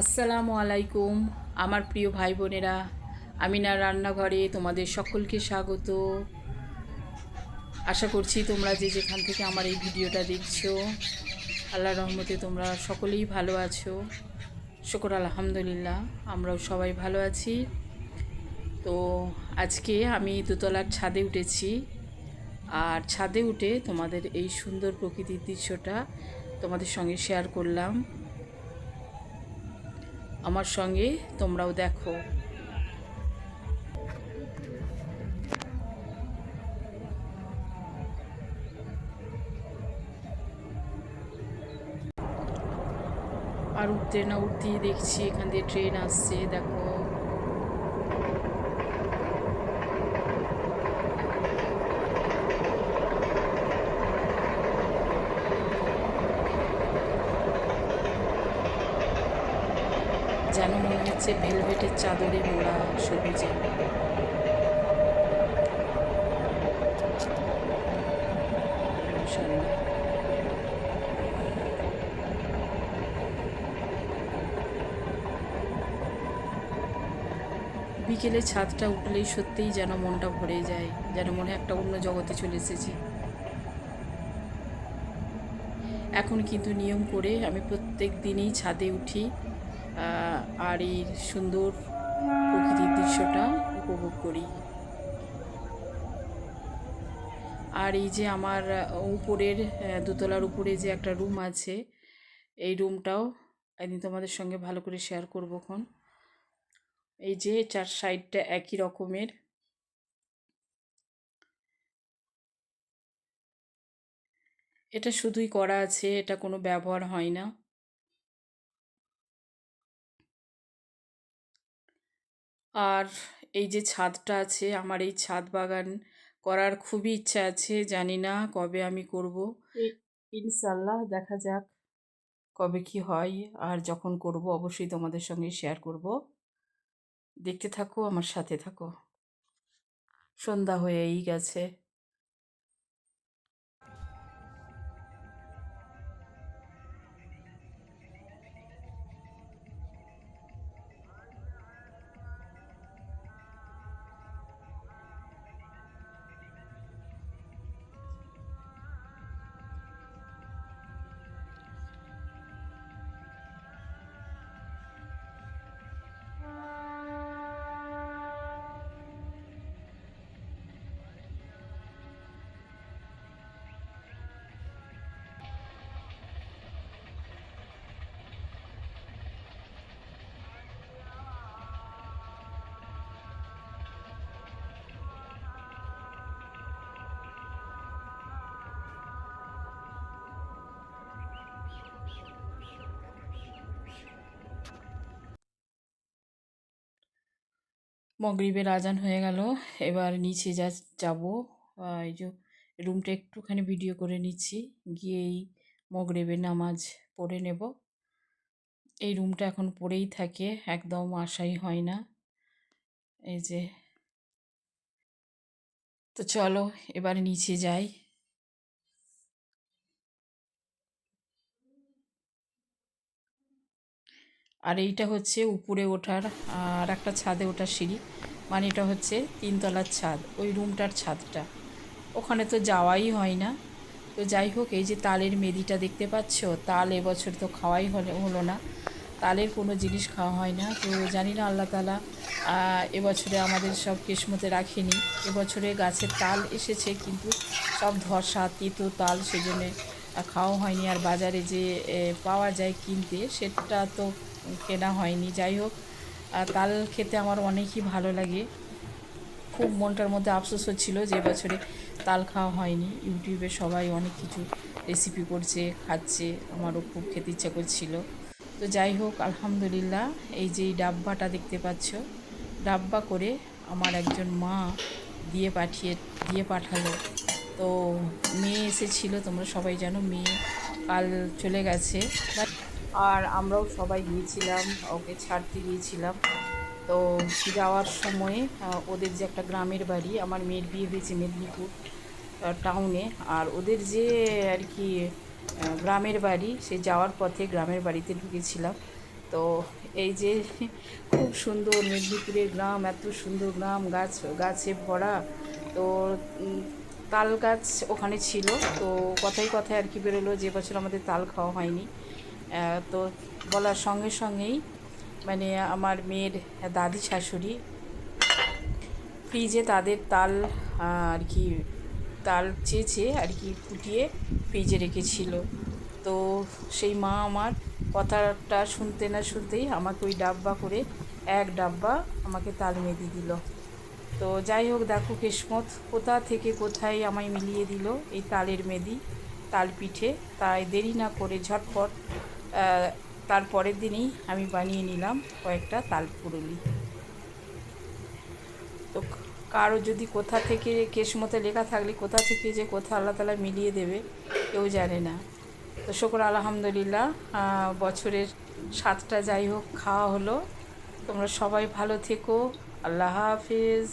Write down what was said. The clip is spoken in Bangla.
আসসালামু আলাইকুম, আমার প্রিয় ভাই বোনেরা আমিনার রান্নাঘরে তোমাদের সকলকে স্বাগত। আশা করছি তোমরা যে যেখান থেকে আমার এই ভিডিওটা দেখছ, আল্লাহ রহমতে তোমরা সকলেই ভালো আছো। শুকর আলহামদুলিল্লাহ, আমরাও সবাই ভালো আছি। তো আজকে আমি দোতলার ছাদে উঠেছি। আর ছাদে উঠে তোমাদের এই সুন্দর প্রকৃতির দৃশ্যটা তোমাদের সঙ্গে শেয়ার করলাম। আমার সঙ্গে তোমরাও দেখো। আর উঠতে না উঠতেই দেখছি এখান দিয়ে ট্রেন আসছে দেখো। যেন মনে হচ্ছে ভেলভেটের চাদরে মোড়া সবুজে। বিকেলে ছাদটা উঠলেই সত্যিই যেন মনটা ভরে যায়, যেন মনে একটা অন্য জগতে চলে এসেছি। এখন কিন্তু নিয়ম করে আমি প্রত্যেক দিনই ছাদে উঠি আর এই সুন্দর প্রকৃতির দৃশ্যটা উপভোগ করি। আর এই যে আমার উপরের দোতলার উপরে যে একটা রুম আছে, এই রুমটাও একদিন তোমাদের সঙ্গে ভালো করে শেয়ার করব খন এই যে চার সাইডটা একই রকমের। এটা শুধুই করা আছে, এটা কোনো ব্যবহার হয় না। আর এই যে ছাদটা আছে, আমার এই ছাদ বাগান করার খুবই ইচ্ছা আছে, জানি না কবে আমি করব। ইনশাল্লাহ দেখা যাক কবে কি হয়, আর যখন করব অবশ্যই তোমাদের সঙ্গে শেয়ার করব। দেখতে থাকো, আমার সাথে থাকো। সন্ধ্যা হয়েই গেছে। মগরিবের আজান হয়ে গেল। এবার নিচে যা যাব এই যে রুমটা একটুখানি ভিডিও করে নিচ্ছি। গিয়েই মগরিবের নামাজ পড়ে নেব। এই রুমটা এখন পড়েই থাকে, একদম আশাই হয় না। এই যে, তো চলো এবার নিচে যাই। আর এইটা হচ্ছে উপরে ওঠার, আর একটা ছাদে ওঠার সিঁড়ি। মানে এটা হচ্ছে তিনতলার ছাদ, ওই রুমটার ছাদটা। ওখানে তো যাওয়াই হয় না। তো যাই হোক, এই যে তালের মেদিটা দেখতে পাচ্ছ, তাল এবছর তো খাওয়াই হলো না। তালের কোনো জিনিস খাওয়া হয় না। তো জানি না আল্লাহ তালা এবছরে আমাদের সব কিসমতে রাখেনি। এবছরে গাছের তাল এসেছে, কিন্তু সব ধসা, তিতো তাল সেজন্যে খাওয়া হয়নি। আর বাজারে যে পাওয়া যায় কিনতে, সেটা তো কেনা হয়নি, যাই হোক। তাল খেতে আমার অনেকই ভালো লাগে। খুব মনটার মধ্যে আফসোস হচ্ছিল যে বছরে তাল খাওয়া হয়নি। ইউটিউবে সবাই অনেক কিছু রেসিপি করছে, খাচ্ছে, আমারও খুব খেতে ইচ্ছা করছিল। তো যাই হোক, আলহামদুলিল্লাহ, এই যে ডাব্বাটা দেখতে পাচ্ছ, ডাব্বা করে আমার একজন মা দিয়ে পাঠিয়ে, দিয়ে পাঠালো। তো মেয়ে এসেছিল, তোমরা সবাই জানো, মেয়ে কাল চলে গেছে। আর আমরাও সবাই গিয়েছিলাম, ওকে ছাড়তে গিয়েছিলাম। তো যাওয়ার সময়ে ওদের যে একটা গ্রামের বাড়ি, আমার মেয়ের বিয়ে হয়েছে মেদিনীপুর টাউনে আর ওদের যে আর কি গ্রামের বাড়ি, সে যাওয়ার পথে গ্রামের বাড়িতে ঢুকেছিলাম। তো এই যে খুব সুন্দর মেদিনীপুরের গ্রাম, এত সুন্দর গ্রাম, গাছ, গাছে ভরা। তো তাল গাছ ওখানে ছিল। তো কথাই কথায় আর কি বেরোলো যে বছর আমাদের তাল খাওয়া হয়নি। তো বলার সঙ্গে সঙ্গেই মানে আমার মেয়ের দাদি শাশুড়ি ফ্রিজে তাদের তাল আর কি তাল চেয়েছে আর কি ফুটিয়ে ফ্রিজে রেখেছিল। তো সেই মা আমার কথাটা শুনতে না শুনতেই আমাকে ওই ডাব্বা করে এক ডাব্বা আমাকে তাল মেদি দিল। তো যাই হোক, দেখো কিসমত, কোথা থেকে কোথায় আমায় মিলিয়ে দিল এই তালের মেদি তাল পিঠে তাই দেরি না করে ঝটপট আহ, তার পরের দিনই আমি বানিয়ে নিলাম কয়েকটা তাল পুরুলি। তো কারও যদি কোথা থেকে কেসমতে লেখা থাকলে কোথা থেকে যে কোথা আল্লাহ তালা মিলিয়ে দেবে কেউ জানে না। তো শকর আলহামদুলিল্লাহ বছরের সাতটা যাই হোক খাওয়া হলো। তোমরা সবাই ভালো থেকো। আল্লাহ হাফিজ।